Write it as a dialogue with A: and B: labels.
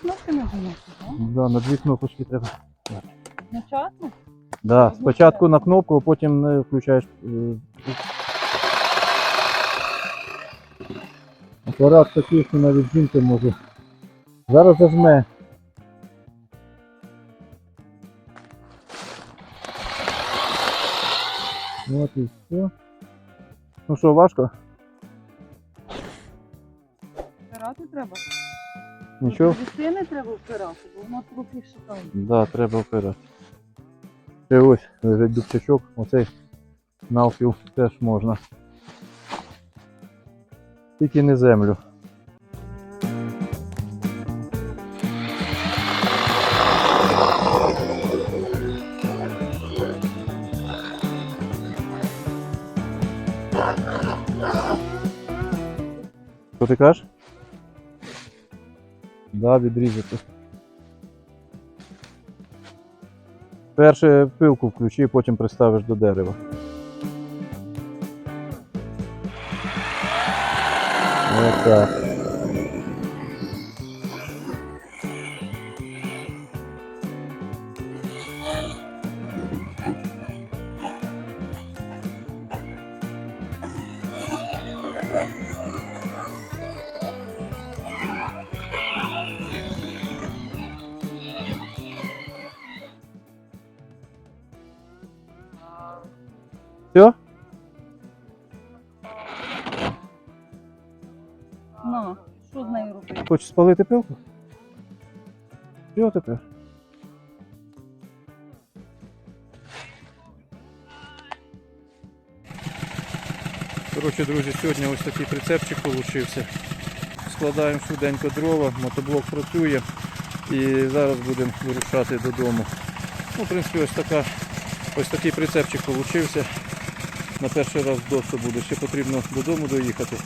A: кнопки нажимати, так?
B: Да, на дві кнопочки треба.
A: Одночасно?
B: Да, спочатку на кнопку, а потім не включаєш. е, Апарат такий, що навіть жінка може. Зараз зажме. От і все. Ну що, важко?
A: Впирати треба.
B: Нічого?
A: Віси не треба впирати, бо воно трохи шатає.
B: Да, треба вперед. Ще ось лежить дубчачок, оцей навпіл теж можна. Тільки не землю. Що ти кажеш? Да, відрізати. Перше пилку включи, потім приставиш до дерева. Отак. Все?
A: На, що з нею робити?
B: Хочеш спалити пилку? Що тепер? Коротше, друзі, сьогодні ось такий прицепчик получився. Складаємо швиденько дрова, мотоблок працює і зараз будемо вирушати додому. Ну, в принципі, ось, така, ось такий прицепчик получився. На перший раз досить буде. Ще потрібно додому доїхати.